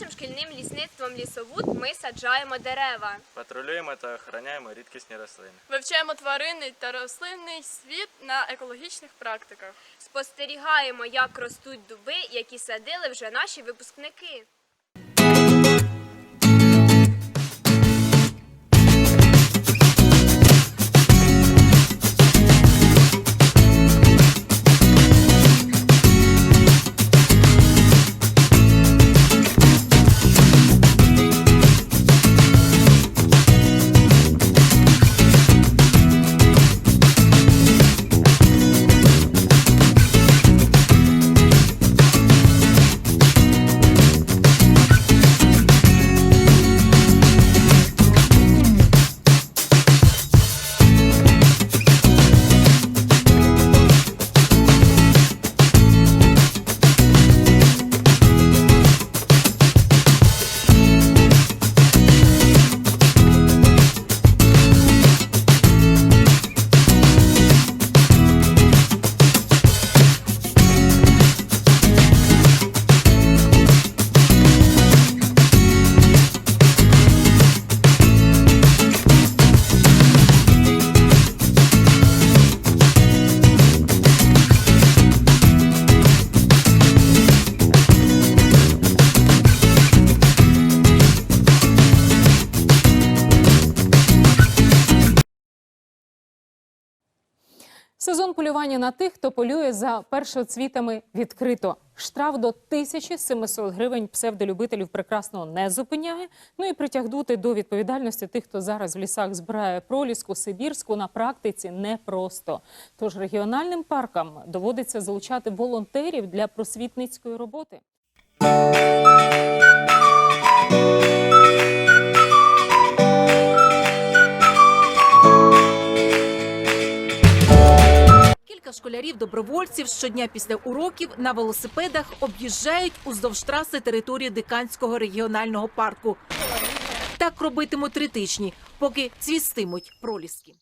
нашим шкільним лісництвом лісовуд ми саджаємо дерева. Патрулюємо та охороняємо рідкісні рослини. Вивчаємо тваринний та рослинний світ на екологічних практиках. Спостерігаємо, як ростуть дуби, які садили вже наші випускники. Сезон полювання на тих, хто полює за першоцвітами відкрито. Штраф до 1700 гривень псевдолюбителів прекрасного не зупиняє. Ну і притягнути до відповідальності тих, хто зараз в лісах збирає проліску, сибірську на практиці непросто. Тож регіональним паркам доводиться залучати волонтерів для просвітницької роботи. Кілька школярів-добровольців щодня після уроків на велосипедах об'їжджають уздовж траси території Диканського регіонального парку. Так робитимуть три тижні, поки цвістимуть проліски.